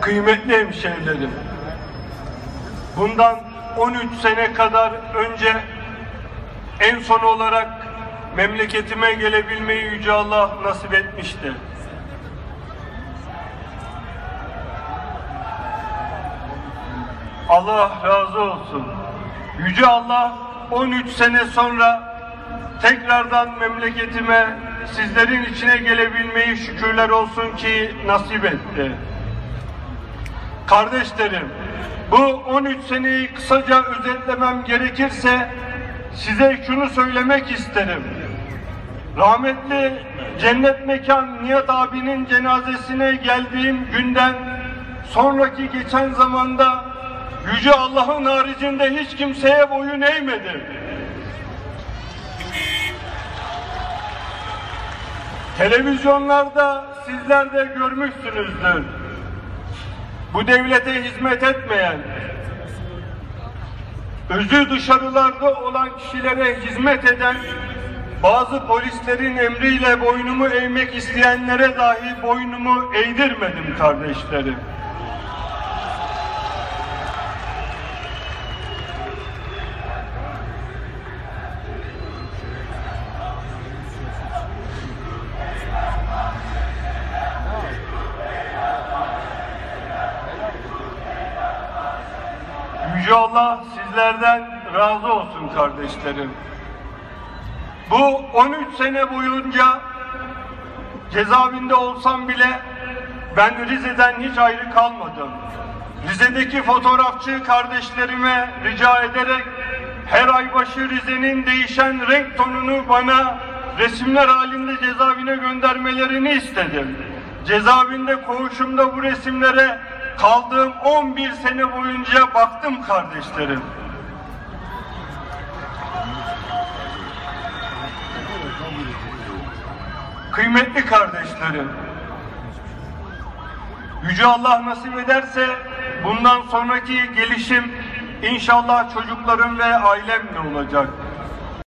Kıymetli hemşehrilerim, bundan 13 sene kadar önce en son olarak memleketime gelebilmeyi Yüce Allah nasip etmişti. Allah razı olsun. Yüce Allah 13 sene sonra tekrardan memleketime sizlerin içine gelebilmeyi şükürler olsun ki nasip etti. Kardeşlerim, bu 13 seneyi kısaca özetlemem gerekirse size şunu söylemek isterim. Rahmetli cennet mekan Nihat abinin cenazesine geldiğim günden sonraki geçen zamanda Yüce Allah'ın haricinde hiç kimseye boyun eğmedim. Televizyonlarda sizler de görmüşsünüzdür. Bu devlete hizmet etmeyen, özü dışarılarda olan kişilere hizmet eden bazı polislerin emriyle boynumu eğmek isteyenlere dahi boynumu eğdirmedim kardeşlerim. Yüce Allah sizlerden razı olsun kardeşlerim. Bu 13 sene boyunca cezaevinde olsam bile ben Rize'den hiç ayrı kalmadım. Rize'deki fotoğrafçı kardeşlerime rica ederek her ay başı Rize'nin değişen renk tonunu bana resimler halinde cezaevine göndermelerini istedim. Cezaevinde koğuşumda bu resimlere kaldığım 11 sene boyunca baktım kardeşlerim. Kıymetli kardeşlerim, Yüce Allah nasip ederse bundan sonraki gelişim inşallah çocuklarım ve ailemle olacak.